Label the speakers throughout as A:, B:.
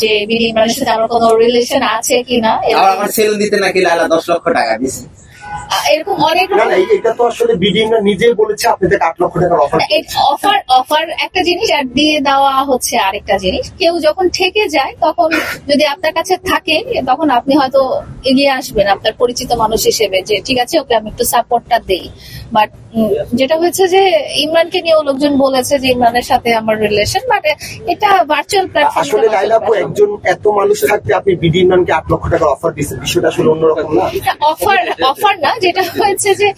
A: যে ইমরানের সাথে আমার কোনো রিলেশন আছে কিনা?
B: আমার দিতে নাকি লালা দশ লক্ষ টাকা দিছে
A: এরকম অনেক
C: না না এটা তো আসলে বিডিএমরা নিজেই বলেছে আপনাদের আট লক্ষ টাকার অফার
A: অফার অফার একটা জিনিস আর দিয়ে দেওয়া হচ্ছে আরেকটা জিনিস। কেউ যখন ঠেকে যায় তখন যদি আপনার কাছে থাকে তখন আপনি হয়তো এগিয়ে আসবেন আপনার পরিচিত মানুষ হিসেবে যে ঠিক আছে ওকে আমি একটু সাপোর্টটা দেই। বাট যেটা হয়েছে যে ইমরানকে নিয়েও লোকজন বলেছে যে ইমরানের সাথে আমার রিলেশন বাট এটা ভার্চুয়াল
C: আসলে লাইলাপু
A: প্ল্যাটফর্ম
C: একজন এত মানুষ থাকতে আপনি বিডিএমকে আট লক্ষ টাকার অফার দিচ্ছেন বিষয়টা আসলে অন্যরকম না।
A: অফার অফার না যেটা হয়েছে যে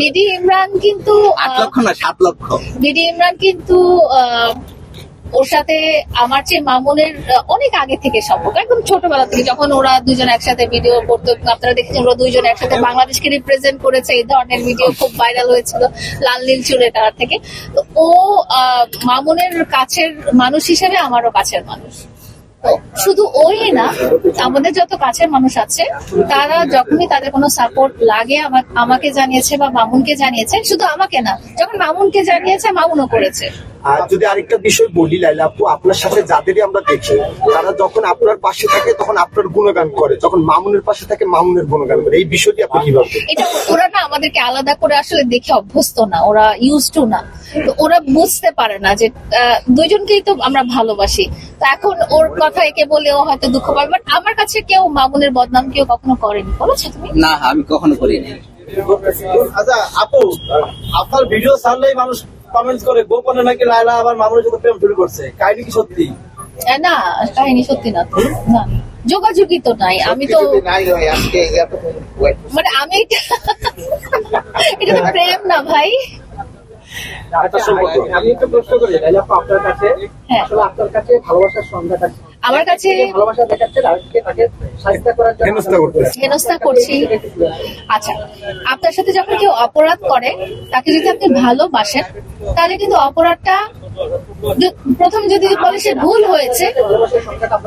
A: বিডি ইমরান কিন্তু
B: আট লক্ষ না সাত লক্ষ।
A: বিডি ইমরান কিন্তু ওর সাথে আমার চেয়ে মামুনের অনেক আগে থেকে সম্পর্ক একদম ছোটবেলা থেকে যখন ওরা দুজন একসাথে ভিডিও করতো আপনারা দেখেছেন ওরা দুইজন একসাথে বাংলাদেশকে রিপ্রেজেন্ট করেছে এই ধরনের ভিডিও খুব ভাইরাল হয়েছিল লাল নীল চুলের কালার থেকে। তো ও আহ, মামুনের কাছের মানুষ হিসেবে আমারও কাছের মানুষ। শুধু ওই না, আমাদের যত কাছের মানুষ আছে, তারা যখনই তাদের কোনো সাপোর্ট লাগে আমা- আমাকে জানিয়েছে বা মামুনকে জানিয়েছে, শুধু আমাকে না, যখন মামুনকে জানিয়েছে, মামুনও করেছে।
C: আর যদি আরেকটা বিষয় বলি লাইলা আপু আপনার সাথে যাদেরই আমরা দেখি তারা যখন আপনার পাশে থাকে তখন আপনার গুণগান করে। যখন মামুনের পাশে থাকে মামুনের গুণগান করে। এই বিষয়টি আপনি কীভাবে?
A: এটা ওরা না আমাদেরকে আলাদা করে আসলে দেখে অভ্যস্ত না ওরা ইউজ টু না। তো ওরা বুঝতে পারে না যে আহ, দুইজনকেই তো আমরা ভালোবাসি। তো এখন ওর কথা একে বলে ও হয়তো দুঃখ পাবে বাট আমার কাছে কেউ মামুনের বদনাম কেউ কখনো করেনি। করেছ তুমি?
B: না আমি কখনো করিনি।
D: আচ্ছা আপু আপনার ভিডিও ছাড়লেই মানুষ কমেন্ট করে গোপনে নাকি লাইলা আবার মামুনের সাথে প্রেম শুরু করছে? কাহিনী কি সত্যি?
A: না কাহিনী সত্যি না। তো না যোগাযোগই তো নাই। আমি তো মানে আমি এটা তো প্রেম না ভাই।
E: আমি একটা প্রশ্ন করি আপনার কাছে?
A: হ্যাঁ।
E: আসলে আপনার কাছে ভালোবাসার সংজ্ঞাটা কি?
A: আমার কাছে
E: ভালোবাসা দেখাচ্ছেন আরেককে তাকে সাহায্য করার জন্য।
C: হেনস্থা
A: করছি। আচ্ছা আপনার সাথে যখন কেউ অপরাধ করে তাকে যদি আপনি ভালোবাসেন তাহলে কিন্তু অপরাধটা প্রথম যদি বলে সে ভুল হয়েছে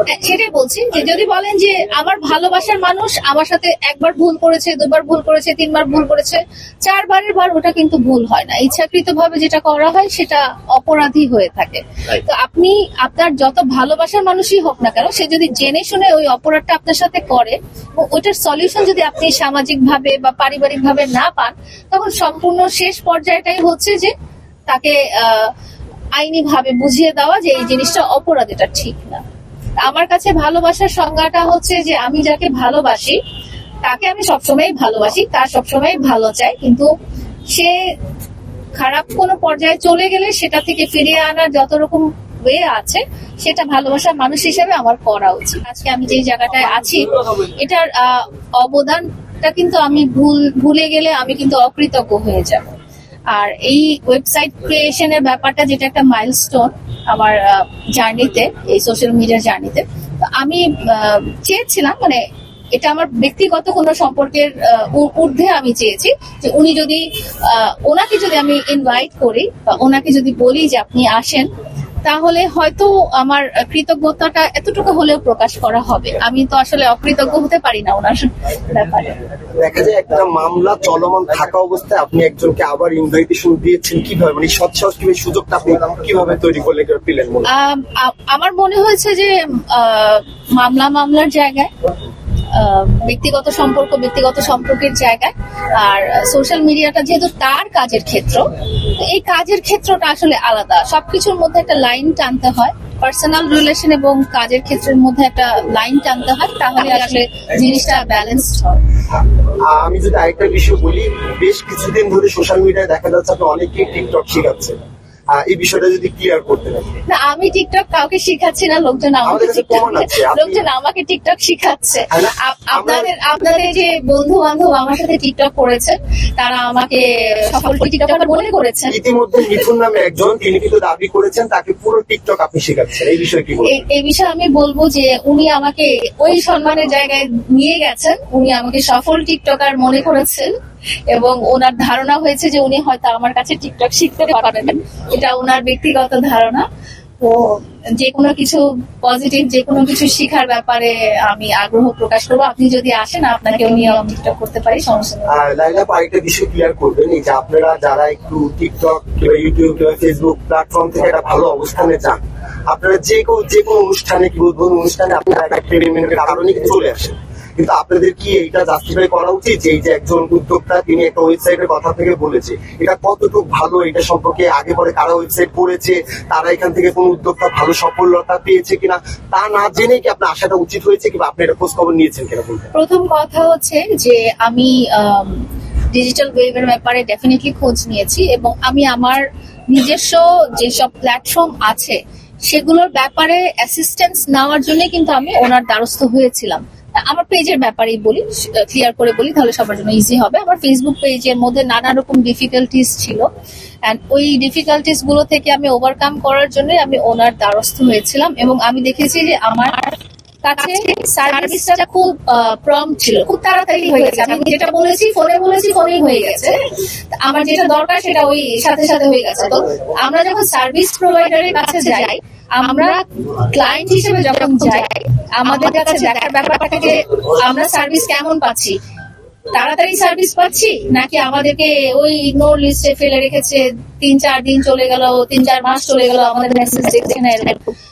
A: হ্যাঁ, সেটাই বলছি যে যদি বলেন যে আমার ভালোবাসার মানুষ আমার সাথে একবার ভুল করেছে দুবার ভুল করেছে তিনবার ভুল করেছে চারবারের বার ওটা কিন্তু ভুল হয় না। ইচ্ছাকৃত ভাবে যেটা করা হয় সেটা অপরাধী হয়ে থাকে। তো আপনি আপনার যত ভালোবাসার মানুষই হোক না কেন সে যদি জেনে শুনে ওই অপরাধটা আপনার সাথে করে ও ওইটার সলিউশন যদি আপনি সামাজিক ভাবে বা পারিবারিক ভাবে না পান তখন সম্পূর্ণ শেষ পর্যায়টাই হচ্ছে যে তাকে আইনি ভাবে বুঝিয়ে দেওয়া যে এই জিনিসটা অপরাধ, এটা ঠিক না। আমার কাছে ভালোবাসার সংজ্ঞাটা হচ্ছে যে আমি যাকে ভালোবাসি, তাকে আমি সবসময় ভালোবাসি, তার সবসময় ভালো চাই, কিন্তু সে খারাপ কোনো পর্যায়ে চলে গেলে সেটা থেকে ফিরিয়ে আনার যত রকম ওয়ে আছে, সেটা ভালোবাসার মানুষ হিসেবে আমার করা উচিত। আজকে আমি যে জায়গাটায় আছি, এটার অবদানটা কিন্তু আমি ভুল, ভুলে গেলে আমি কিন্তু অকৃতজ্ঞ হয়ে যাব। আর এই ওয়েবসাইট ক্রিয়েশনের ব্যাপারটা যেটা একটা মাইলস্টোন আমার জার্নিতে এই সোশ্যাল মিডিয়া জার্নিতে তো আমি চেয়েছিলাম মানে এটা আমার ব্যক্তিগত কোনো সম্পর্কের ঊর্ধ্বে আমি চেয়েছি যে উনি যদি ওনাকে যদি আমি ইনভাইট করি বা ওনাকে যদি বলি যে আপনি আসেন তাহলে হয়তো আমার কৃতজ্ঞতাটা এতটুকু হলেও প্রকাশ করা হবে। আমি তো আসলে অকৃতজ্ঞ হতে পারি না ওনার ব্যাপারে।
C: দেখা যায় একটা মামলা চলমান থাকা অবস্থায় আপনি একজনকে আবার ইনভাইটেশন দিয়েছেন কীভাবে? মানে সৎসাহস কীভাবে সুযোগটা আপনি কীভাবে তৈরি করলে পেলেন
A: আমার মনে হয়েছে যে মামলা মামলার জায়গায় ব্যক্তিগত সম্পর্ক, ব্যক্তিগত সম্পর্কের জায়গায়। আর সোশ্যাল মিডিয়াটা যেহেতু তার কাজের ক্ষেত্র এই কাজের ক্ষেত্রটা আসলে আলাদা। সবকিছুর মধ্যে একটা লাইন টানতে হয়। পার্সোনাল রিলেশন এবং কাজের ক্ষেত্রের মধ্যে একটা লাইন টানতে হয়, তাহলে আসলে জিনিসটা ব্যালেন্সড হয়।
C: আমি যদি আরেকটা বিষয় বলি, বেশ কিছুদিন ধরে সোশ্যাল মিডিয়ায় দেখা যাচ্ছে অনেকেই টিকটক শিখাচ্ছে এই বিষয়টা যদি ক্লিয়ার করতে
A: না আমি টিকটক কাউকে শিখাচ্ছি না লোকজন আমাকে লোকজন আমাকে টিকটক শিখাচ্ছে। আপনাদের আপনাদের যে বন্ধু বান্ধব আমার সাথে টিকটক করেছে তারা আমাকে সফল টিকটকার মনে করেছেন
C: ইতিমধ্যে মিথুন নামে একজন তিনি কিন্তু দাবি করেছেন তাকে পুরো টিকটক আপনি শেখাচ্ছেন। এই বিষয়ে কি
A: এই বিষয়ে আমি বলব যে উনি আমাকে ওই সম্মানের জায়গায় নিয়ে গেছেন। উনি আমাকে সফল টিকটকার মনে করেছেন। এবং ওনার ধারণা হয়েছে যে উনি হয়তো আমার কাছে টিকটক শিখতে পারবেন। এটা ওনার ব্যক্তিগত ধারণা। তো যে কোনো কিছু পজিটিভ যে কোনো কিছু শিখার ব্যাপারে আমি আগ্রহ প্রকাশ করব। আপনি যদি আসেন আপনাকে নিয়ে টিকটক করতে পারি, সমস্যা নেই।
C: লাইলা আরেকটা বিষয় ক্লিয়ার করবেন যে আপনারা যারা একটু টিকটক কিংবা ইউটিউব কিংবা ফেসবুক প্ল্যাটফর্ম থেকে একটা ভালো অবস্থানে যান, আপনারা যে কেউ যে কোনো অনুষ্ঠানে কি উদ্বোধন অনুষ্ঠানে আপনারা একটা পেমেন্টের কারণে চলে আসেন। কিন্তু আপনাদের কি এটা জাস্টিফাই করা উচিত যে এই যে একজন উদ্যোক্তা, তিনি একটা ওয়েবসাইটের কথা থেকে বলেছে? এটা কতটুকু ভালো? এটা সম্পর্কে আগে পরে কারা ওয়েবসাইট করেছে? তারা এখান থেকে কোন উদ্যোক্তা ভালো সফলতা পেয়েছে কিনা? তা না জেনে কি আপনার আসাটা উচিত হয়েছে কিংবা আপনি এটা খোঁজ খবর নিয়েছেন কিনা
A: প্রথম কথা হচ্ছে যে আমি ডিজিটাল ওয়েবের ব্যাপারে ডেফিনেটলি খোঁজ নিয়েছি এবং আমি আমার নিজস্ব যেসব প্ল্যাটফর্ম আছে, সেগুলোর ব্যাপারে অ্যাসিস্ট্যান্স নেওয়ার জন্য কিন্তু আমি ওনার দ্বারস্থ হয়েছিলাম। আমার পেজের ব্যাপারেই বলি ক্লিয়ার করে বলি, তাহলে সবার জন্য ইজি হবে। আমার ফেসবুক পেজের মধ্যে নানা রকম ডিফিকাল্টিস ছিল। অ্যান্ড ওই ডিফিকাল্টিসগুলো থেকে আমি ওভারকাম করার জন্য আমি ওনার দ্বারস্থ হয়েছিলাম এবং আমি দেখেছি যে আমার কাছে সার্ভিসটা খুব প্রম ছিল, খুব তাড়াতাড়ি হয়ে গেছে। আমি যেটা বলেছি ফোনে বলেছি ফোনেই হয়ে গেছে। আমার যেটা দরকার সেটা ওই, সাথে সাথে হয়ে গেছে। তো আমরা যখন সার্ভিস প্রোভাইডারের কাছে যাই আমরা ক্লায়েন্ট হিসেবে যখন যাই, আমাদের কাছে দেখার ব্যাপারটা যে আমরা সার্ভিস কেমন পাচ্ছি? তাড়াতাড়ি সার্ভিস পাচ্ছি? নাকি আমাদেরকে ওই ইগনোর লিস্টে ফেলে রেখেছে, তিন চার দিন চলে গেল, তিন চার মাস চলে গেল, আমাদের মেসেজ দেখছে না।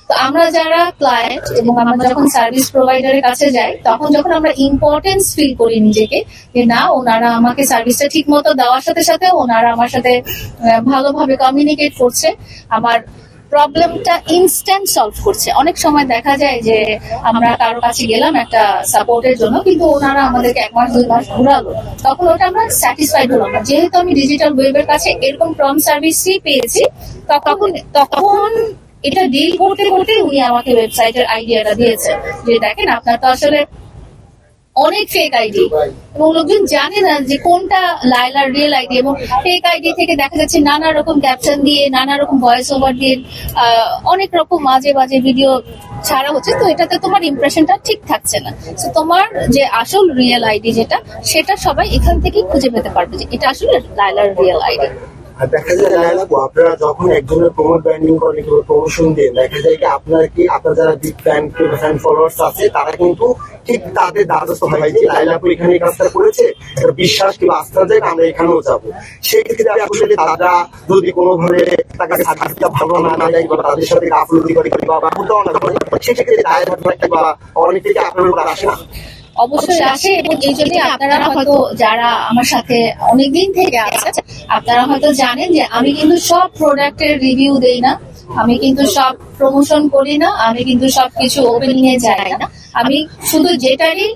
A: তো আমরা যারা ক্লায়েন্ট এবং আমরা যখন সার্ভিস প্রোভাইডারের কাছে যাই, তখন যখন আমরা ইম্পর্টেন্স ফিল করি নিজেকে, যে না, ওনারা আমাকে সার্ভিসটা ঠিক মতো দেওয়ার সাথে সাথে ওনারা আমার সাথে ভালোভাবে কমিউনিকেট করছে। আমার প্রবলেমটা ইনস্ট্যান্ট সলভ করছে। অনেক সময় দেখা যায় যে আমরা কারও কাছে গেলাম একটা সাপোর্টের জন্য, কিন্তু ওনারা আমাদেরকে এক মাস, দুই মাস ঘুরালো। তখন ওটা আমরা স্যাটিসফাইড হলাম না। যেহেতু আমি ডিজিটাল ওয়েবের কাছে এরকম প্রম সার্ভিসই পেয়েছি তখন তখন এটা ডিল করতে করতে উনি আমাকে ওয়েবসাইটের আইডিয়াটা দিয়েছেন। যে দেখেন, আপনার তো আসলে অনেক ফেক আইডি এবং লোকজন জানে না যে কোনটা লাইলার রিয়েল আইডি এবং ফেক আইডি থেকে দেখা যাচ্ছে নানা রকম ক্যাপশন দিয়ে, নানা রকম ভয়েস ওভার দিয়ে অনেক রকম মাঝে মাঝে ভিডিও ছাড়া হচ্ছে। তো এটাতে তোমার ইমপ্রেশনটা ঠিক থাকছে না। তো তোমার যে আসল রিয়েল আইডি যেটা, সেটা সবাই এখান থেকেই খুঁজে পেতে পারবে যে এটা আসলে লাইলার রিয়েল আইডি
C: আর দেখা যায় আপু, আপনারা যখন একজনের প্রমোট ব্র্যান্ডিং করেন কিংবা প্রমোশন দেন দেখা যায় কি আপনার কি আপনার যারা বিগ ফ্যান ফ্যান ফলোয়ার্স আছে তারা কিন্তু ঠিক তাদের দ্বারস্থ হয় যে এখানে কাজটা করেছে একটা বিশ্বাস কিংবা আস্থা যায় আমরা এখানেও যাব। সেক্ষেত্রে আসলে তারা যদি কোনোভাবে কাছে সার্ভিসটা ভালো না না যায় বা তাদের সাথে গাফলতি করে কিংবা বাবুটাও না করে সেক্ষেত্রে দায়ের বা অনেক থেকে আপনার উপর আসে না।
A: অবশ্যই এবং এই জন্য আপনারা হয়তো যারা আমার সাথে অনেকদিন থেকে আছে আপনারা হয়তো জানেন যে আমি কিন্তু সব প্রোডাক্টের রিভিউ দেই না। আমি কিন্তু সব প্রমোশন করি না, আমি কিন্তু সবকিছু ওপেনিং এ যাই না। আমি শুধু যেটারই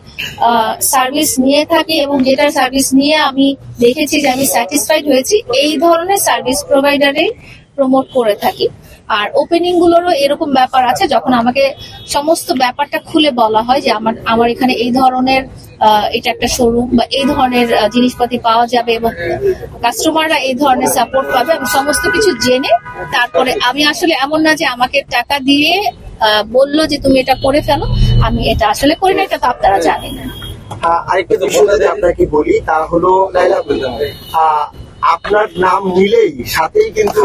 A: সার্ভিস নিয়ে থাকি এবং যেটার সার্ভিস নিয়ে আমি দেখেছি যে আমি স্যাটিসফাইড হয়েছি, এই ধরনের সার্ভিস প্রোভাইডারে প্রমোট করে থাকি। আর ওপেনিং গুলোরও এরকম ব্যাপার আছে, যখন আমাকে সমস্ত ব্যাপারটা খুলে বলা হয় যে আমার আমার এখানে এই ধরনের এটা একটা শোরুম বা এই ধরনের জিনিসপাতি পাওয়া যাবে এবং কাস্টমাররা এই ধরনের সাপোর্ট পাবে, আমি সমস্ত কিছু জেনে তারপরে আমি আসলে এমন না যে আমাকে টাকা দিয়ে বলল যে তুমি এটা করে ফেলো, আমি এটা আসলে করি না, এটা তো আপনারা জানেন।
C: আরেকটা বিষয় আপনাকে বলি, তা হলো আপনার নাম নিলেই সাথেই কিন্তু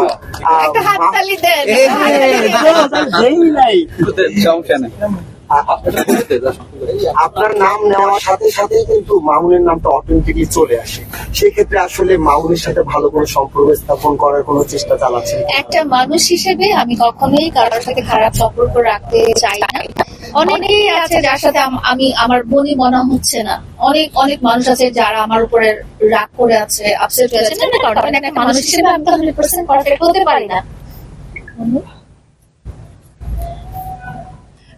C: আপনার নাম নেওয়ার সাথে সাথেই কিন্তু মামুনের নামটা অটোমেটিকলি চলে আসে সেক্ষেত্রে আসলে মামুনের সাথে ভালো কোনো সম্পর্ক স্থাপন করার কোনো চেষ্টা চালাচ্ছে
A: একটা মানুষ হিসেবে আমি কখনোই কারোর সাথে খারাপ সম্পর্ক রাখতে চাই না অনেকেই আছে যার সাথে আমি আমার বনি মনে হচ্ছে না। অনেক অনেক মানুষ আছে যারা আমার উপরে রাগ করে আছে আপসেট হয়ে আছে। না, না, কারণ একটা মানুষ হিসেবে আমি তো হান্ড্রেড পার্সেন্ট পারফেক্ট হতে পারি না।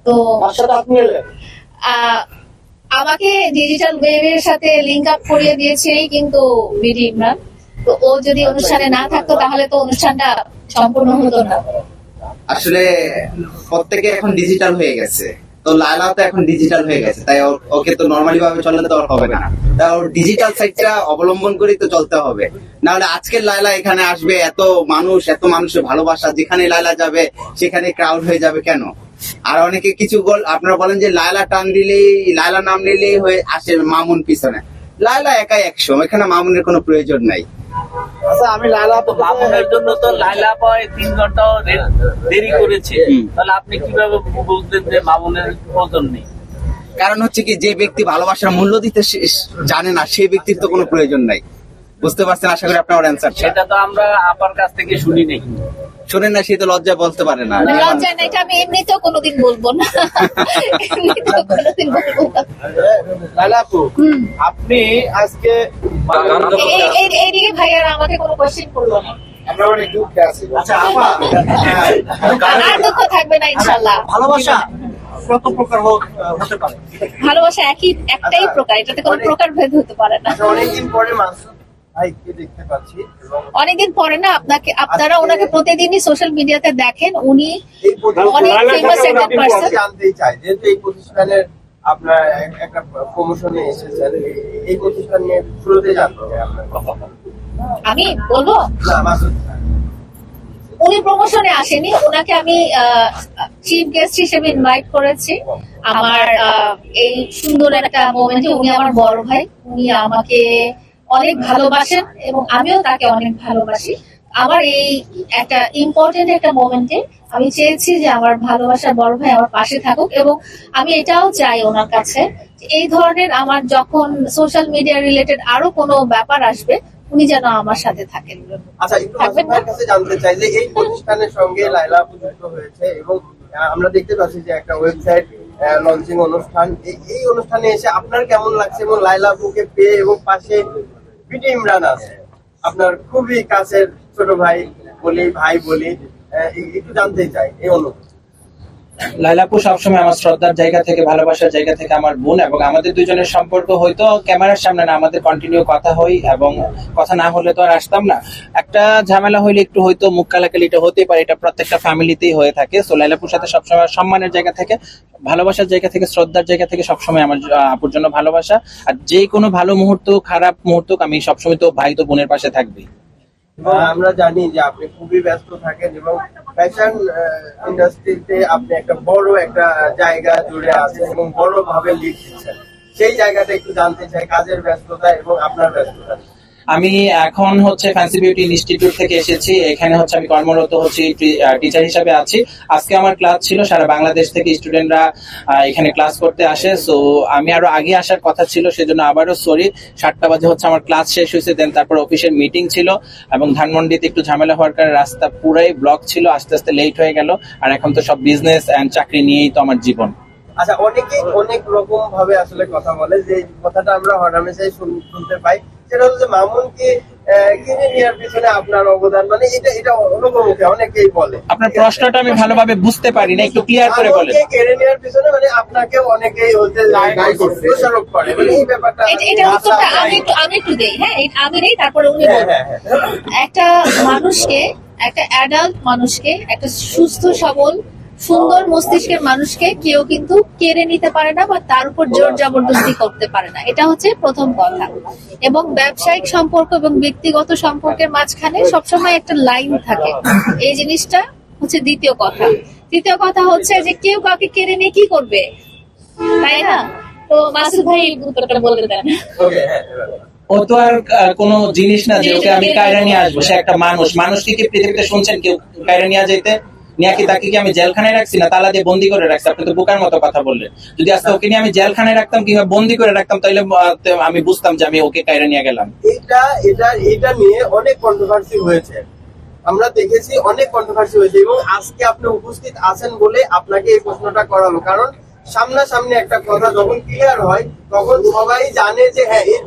A: তো আমাকে ডিজিটাল ওয়েবের সাথে লিঙ্ক আপ করিয়ে দিয়েছে কিন্তু বিডি ইমরান। তো ও যদি অনুষ্ঠানে না থাকতো তাহলে তো অনুষ্ঠানটা সম্পূর্ণ হতো না।
B: আসলে প্রত্যেকে এখন ডিজিটাল হয়ে গেছে। তো লায়লা তো এখন ডিজিটাল হয়ে গেছে। তাই ওকে তো নর্মালি ভাবে চললে তো আর হবে না। তাই ওর ডিজিটাল সাইডটা অবলম্বন করেই তো চলতে হবে। না হলে আজকের লায়লা এখানে আসবে, এত মানুষ, এত মানুষের ভালোবাসা, যেখানে লায়লা যাবে, সেখানে ক্রাউড হয়ে যাবে কেন? আর অনেকে কিছু বল আপনারা বলেন যে লায়লা টান দিলেই লায়লা নাম নিলেই হয়ে আসে মামুন পিছনে। লায়লা একাই একশো এখানে মামুনের কোনো প্রয়োজন নাই।
D: আচ্ছা আমি লালা আপু
F: মামুনের জন্য তো লাইলা বয় তিন ঘণ্টা দেরি করেছে। তাহলে আপনি কীভাবে বুঝলেন যে মামুনের প্রয়োজন নেই?
B: কারণ হচ্ছে কি যে ব্যক্তি ভালোবাসার মূল্য দিতে জানে না সেই ব্যক্তির তো কোনো প্রয়োজন নাই। বুঝতে পারছেন? আশা করি আপনার অ্যান্সার
F: সেটা তো আমরা আপার কাছ থেকে শুনি নাই।
B: শোনেন না সে তো লজ্জা বলতে পারে না।
A: লজ্জা না এটা আমি এমনিতেও কোনোদিন বলব না। এমনিতেও কোনোদিন বলব না।
D: লাইলা আপনি আজকে
A: এই- ভাইয়ার আমাকে কোনো কোশ্চেন করল না।
C: আমরা অনেক দুঃখে আছি। আচ্ছা আপা।
A: আর দুঃখ থাকবে না ইনশাল্লাহ।
D: ভালোবাসা
A: ভালোবাসা একই একটাই প্রকার এটাতে কোনো প্রকার ভেদ হতে পারে না।
D: আচ্ছা, অনেকদিন পরে মাসুদ ভাইকে দেখতে পাচ্ছি
A: অনেকদিন পরে না আপনাকে আপনারা ওনাকে প্রতিদিনই সোশ্যাল মিডিয়াতে দেখেন উনি অনেক
D: কাছে
A: একটা
D: আমি
A: person।
D: জানতেই চাই যেহেতু এই প্রতিষ্ঠানের আপনার একটা প্রমোশনে এসেছেন এই- এই প্রতিষ্ঠান নিয়ে শুরুতে জানতে চাই আপনার কথা
A: আমি বলব? উনি প্রমোশনে আসেনি ওনাকে আমি চিফ গেস্ট হিসেবে ইনভাইট করেছি। আমার এই সুন্দর একটা মোমেন্টে উনি আমার বড় ভাই উনি আমাকে অনেক ভালোবাসেন এবং আমিও তাকে অনেক ভালোবাসি। আমার এই একটা ইম্পর্টেন্ট একটা মোমেন্টে আমি চেয়েছি যে আমার ভালোবাসার বড় ভাই আমার পাশে থাকুক এবং আমি এটাও চাই ওনার কাছে এই ধরনের আমার যখন সোশ্যাল মিডিয়া রিলেটেড আরও কোনো ব্যাপার আসবে উনি যেন আমার সাথে থাকেন।
D: আচ্ছা একটু কাছে জানতে চাই যে এই প্রতিষ্ঠানের সঙ্গে লাইলা যুক্ত হয়েছে এবং আমরা দেখতে পাচ্ছি যে একটা ওয়েবসাইট লঞ্চিং অনুষ্ঠান। এই অনুষ্ঠানে এসে আপনার কেমন লাগছে এবং লাইলা বুকে পেয়ে এবং পাশে বিটি ইমরান আছে। আপনার খুবই কাছের ছোট ভাই বলি ভাই বলি একটু জানতে চাই এই অনুভূতি।
G: লাইলাপু সবসময় আমার শ্রদ্ধার জায়গা থেকে, ভালোবাসার জায়গা থেকে আমার বোন এবং আমাদের দুজনের সম্পর্ক হয়তো ক্যামেরার সামনে না, আমাদের কন্টিনিউ কথা হই এবং কথা না হলে তো আর আসতাম না। একটা ঝামেলা হইলে একটু হয়তো মুখ কালাকালি এটা হতেই পারে, এটা প্রত্যেকটা ফ্যামিলিতেই হয়ে থাকে। সো লাইলাপুর সাথে সবসময় সম্মানের জায়গা থেকে, ভালোবাসার জায়গা থেকে, শ্রদ্ধার জায়গা থেকে সবসময় আমার আপুর জন্য ভালোবাসা। আর যে কোনো ভালো মুহূর্ত, খারাপ মুহূর্ত, আমি সবসময় তো ভাই তো বোনের পাশে থাকবি
D: আমরা জানি যে আপনি খুবই ব্যস্ত থাকেন এবং ফ্যাশন ইন্ডাস্ট্রিতে আপনি একটা বড় একটা জায়গা জুড়ে আছেন এবং বড় ভাবে লিড দিচ্ছেন। সেই জায়গাটা একটু জানতে চাই, কাজের ব্যস্ততা এবং আপনার ব্যস্ততা
G: আমি এখন হচ্ছে ফ্যান্সি বিউটি ইনস্টিটিউট থেকে এসেছি। এখানে হচ্ছে আমি কর্মরত হচ্ছি টিচার হিসাবে আছি। আজকে আমার ক্লাস ছিল, সারা বাংলাদেশ থেকে স্টুডেন্টরা এখানে ক্লাস করতে আসে। সো আমি আরও আগে আসার কথা ছিল, সেজন্য আবারও সরি সাতটা বাজে হচ্ছে আমার ক্লাস শেষ হয়েছে দেন তারপর অফিসের মিটিং ছিল। এবং ধানমন্ডিতে একটু ঝামেলা হওয়ার কারণে রাস্তা পুরাই ব্লক ছিল, আস্তে আস্তে লেট হয়ে গেল। আর এখন তো সব বিজনেস অ্যান্ড চাকরি নিয়েই তো আমার জীবন।
D: আচ্ছা অনেকেই অনেক রকম ভাবে আসলে কথা বলে, যে কথাটা আমরা হরহামেশাই শুন- শুনতে পাই। সেটা হচ্ছে মামুনকে আহ, কিনে নেওয়ার পিছনে আপনার অবদান। মানে এটা এটা অনেকে অনেকেই বলে।
G: আপনার প্রশ্নটা আমি ভালোভাবে বুঝতে পারি না একটু ক্লিয়ার করে বলেন।
D: কেড়ে নেওয়ার পিছনে মানে আপনাকে অনেকেই হচ্ছে দোষারোপ করে। মানে এই ব্যাপারটা
A: এটা- উত্তরটা আমি একটু আমি একটু দেই হ্যাঁ? আমি নেই তারপরে উনি
D: হ্যাঁ, হ্যাঁ, হ্যাঁ।
A: একটা মানুষকে একটা অ্যাডাল্ট মানুষকে একটা সুস্থ সবল সুন্দর মস্তিষ্কের মানুষকে কেউ কিন্তু কেড়ে নিতে পারে না বা তার উপর জোর জবরদস্তি করতে পারে না। এটা হচ্ছে প্রথম কথা। এবং ব্যবসায়িক সম্পর্ক এবং ব্যক্তিগত সম্পর্কের মাঝখানে সবসময় একটা লাইন থাকে। এই জিনিসটা হচ্ছে দ্বিতীয় কথা। তৃতীয় কথা হচ্ছে যে কেউ কাউকে কেড়ে নিয়ে কি করবে? তাই না? তো মাসুদ ভাই এই উত্তরটা বলে দেন।
D: ওকে হ্যাঁ
G: ও তো আর কোনো জিনিস না যে ওকে আমি কায়রা নিয়ে আসব সে একটা মানুষ। মানুষকে কি পৃথিবীতে শুনছেন কেউ কায়রা নিয়ে যেতে নিয়ে তাকে কি আমি জেলখানায় রাখছি না তালা দিয়ে বন্দি করে রাখছি? আপনি তো বোকার মতো কথা বললেন। যদি আজকে ওকে নিয়ে আমি জেলখানায় রাখতাম, কিংবা বন্দি করে রাখতাম তাহলে আমি বুঝতাম যে আমি ওকে কায়রা নিয়ে গেলাম।
D: এটা এটা এটা নিয়ে অনেক কন্ট্রোভার্সি হয়েছে। আমরা দেখেছি অনেক কন্ট্রোভার্সি হয়েছে এবং আজকে আপনি উপস্থিত আছেন বলে আপনাকে এই প্রশ্নটা করালো। কারণ সামনাসামনি একটা কথা যখন ক্লিয়ার হয় তখন সবাই জানে যে হ্যাঁ এর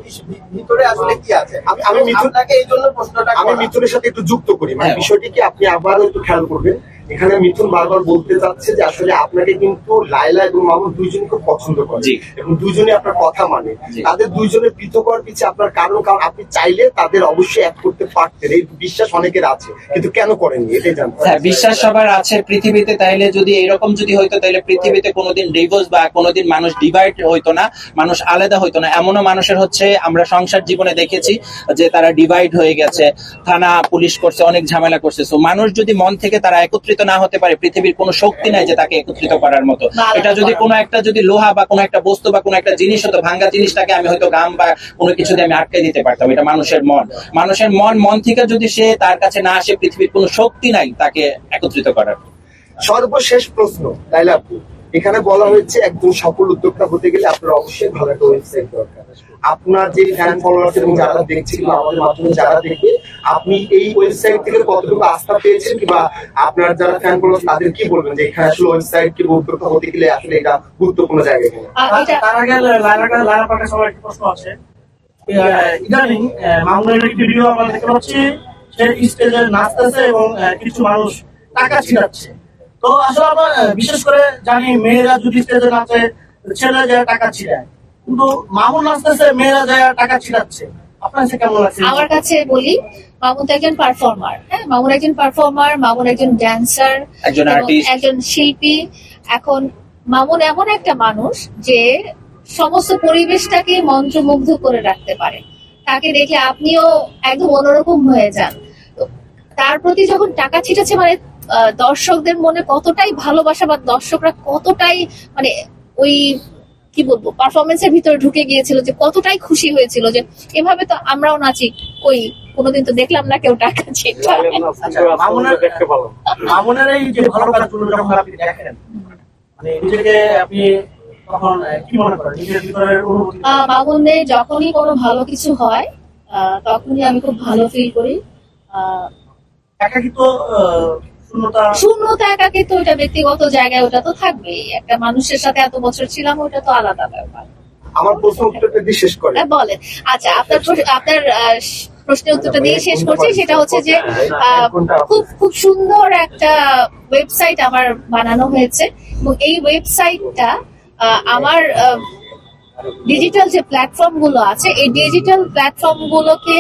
D: ভিতরে আসলে কি আছে।
C: আমি- আমি মিথুন-
D: আপনাকে এই জন্য প্রশ্নটা
C: আমি মিথুনের সাথে একটু যুক্ত করি। মানে
G: হ্যাঁ।
C: বিষয়টি কি আপনি আবারও একটু খেয়াল করবেন। এখানে মিথুন বারবার বলতে চাচ্ছে যে আসলে আপনাকে কিন্তু লাইলা এবং মামুন দুইজন খুব পছন্দ করে এবং দুইজনে আপনার কথা মানে। তাদের দুইজনের পৃথক হওয়ার পিছিয়ে আপনার কারণ কারণ আপনি চাইলে তাদের অবশ্যই এক করতে পারতেন। এই বিশ্বাস অনেকের আছে কিন্তু কেন করেননি? এটাই জানতে
G: হ্যাঁ বিশ্বাস সবার আছে পৃথিবীতে। তাইলে যদি এরকম যদি হইতো তাহলে পৃথিবীতে কোনোদিন ডিভোর্স বা কোনোদিন মানুষ ডিভাইড হইতো না। মানুষ আলাদা হইতো না। এমনও মানুষের হচ্ছে আমরা সংসার জীবনে দেখেছি যে তারা ডিভাইড হয়ে গেছে। থানা পুলিশ করছে অনেক ঝামেলা করছে। সো মানুষ যদি মন থেকে তারা একত্রিত না হতে পারে পৃথিবীর কোনো শক্তি নাই যে তাকে একত্রিত করার মতো। এটা যদি কোনো একটা যদি লোহা বা কোনো একটা বস্তু বা কোনো একটা জিনিস হতো ভাঙ্গা জিনিসটাকে আমি হয়তো গাম বা কোনো কিছু দিয়ে আমি আটকে দিতে পারতাম। এটা মানুষের মন। মানুষের মন মন থেকে যদি সে তার কাছে না আসে পৃথিবীর কোনো শক্তি নাই তাকে একত্রিত করার।
C: সর্বশেষ প্রশ্ন লাইলা আপু। এখানে বলা হয়েছে একজন সফল উদ্যোক্তা হতে গেলে আপনার অবশ্যই ভালো একটা ওয়েবসাইট দরকার। আপনার যে ফ্যান ফলোয়ার এবং যারা দেখছে কিংবা আমাদের মাধ্যমে যারা দেখবে আপনি এই ওয়েবসাইট থেকে কতটুকু আস্থা পেয়েছেন কিংবা আপনার যারা ফ্যান ফলোয়ার তাদের কি বলবেন যে এখানে আসলে ওয়েবসাইট কি উদ্যোক্তা হতে গেলে আসলে এটা গুরুত্বপূর্ণ জায়গা
A: আহ, এটা
H: তার আগে লাইলা পাকের সবার একটি প্রশ্ন আছে। আহ, ইদানিং আহ, মামুনের একটি ভিডিও আমরা দেখতে পাচ্ছি সে স্টেজে নাচতেছে এবং কিছু মানুষ টাকা ছিটাচ্ছে। তো আসলে আমরা বিশেষ করে জানি মেয়েরা যদি স্টেজে নাচে ছেলে যায় টাকা ছিটায় কিন্তু মামুন নাচতেছে মেয়েরা যায় টাকা ছিটাচ্ছে আপনার কাছে কেমন লাগছে?
A: আমার কাছে বলি মামুন তো একজন পারফর্মার হ্যাঁ? মামুন একজন পারফর্মার মামুন একজন ড্যান্সার
G: একজন
A: শিল্পী। এখন মামুন এমন একটা মানুষ যে সমস্ত পরিবেশটাকে মন্ত্রমুগ্ধ করে রাখতে পারে। তাকে দেখে আপনিও একদম অন্যরকম হয়ে যান। তার প্রতি যখন টাকা ছিটাচ্ছে মানে দর্শকদের মনে কতটাই ভালোবাসা বা দর্শকরা কতটাই মানে ওই কি বলব পারফরমেন্সের ভিতরে ঢুকে গিয়েছিল যে কতটাই খুশি হয়েছিল যে এভাবে তো আমরাও নাচি কই কোনোদিন তো দেখলাম না কেউ টাকা
H: আচ্ছা, মামুনের এই যে ভালো কাজগুলো যখন আপনি দেখেন মানে নিজেকে আপনি মনে
A: যখনই কোনো ভালো কিছু হয় আহ, তখনই আমি খুব ভালো ফিল করি
H: একাকিত্ব আহ, শূন্যতা।
A: একাকে তো ওটা ব্যক্তিগত জায়গায় ওটা তো থাকবেই। একটা মানুষের সাথে এত বছর ছিলাম ওটা তো আলাদা ব্যাপার।
C: আমার প্রশ্ন উত্তরটা দিয়ে শেষ করেন।
A: হ্যাঁ, বলেন। আচ্ছা আপনার আপনার আহ, প্রশ্নের উত্তরটা দিয়ে শেষ করছি। সেটা হচ্ছে যে আহ, খুব খুব সুন্দর একটা ওয়েবসাইট আমার বানানো হয়েছে। এবং এই ওয়েবসাইটটা আহ, আমার ডিজিটাল যে প্ল্যাটফর্মগুলো আছে, এই ডিজিটাল প্ল্যাটফর্ম গুলোকে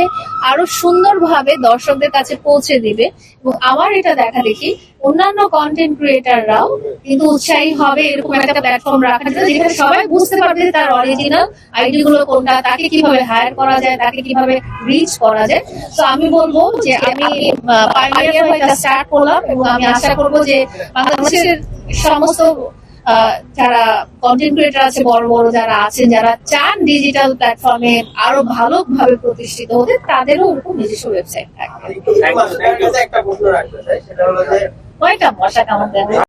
A: আরও সুন্দরভাবে দর্শকদের কাছে পৌঁছে দিবে। এবং আমার এটা দেখা দেখি, অন্যান্য কন্টেন্ট ক্রিয়েটাররাও কিন্তু উৎসাহী হবে এরকম একটা প্ল্যাটফর্ম জন্য, যেখানে সবাই বুঝতে পারবে যে তার অরিজিনাল আইডি গুলো কোনটা, তাকে কীভাবে হায়ার করা যায়, তাকে কীভাবে রিচ করা যায়। তো আমি বলব যে আমি হয়ে স্টার্ট করলাম এবং আমি আশা করব যে বাংলাদেশের সমস্ত যারা কন্টেন্ট ক্রিয়েটার আছে বড় বড় যারা আছেন যারা চান ডিজিটাল প্ল্যাটফর্মে আরও ভালোভাবে প্রতিষ্ঠিত হতে তাদেরও ওরকম নিজস্ব ওয়েবসাইট থাকবে।
D: একটা প্রশ্ন রাখতে চাই সেটা হলো যে
A: কয়টা মশা কামড় দেয়।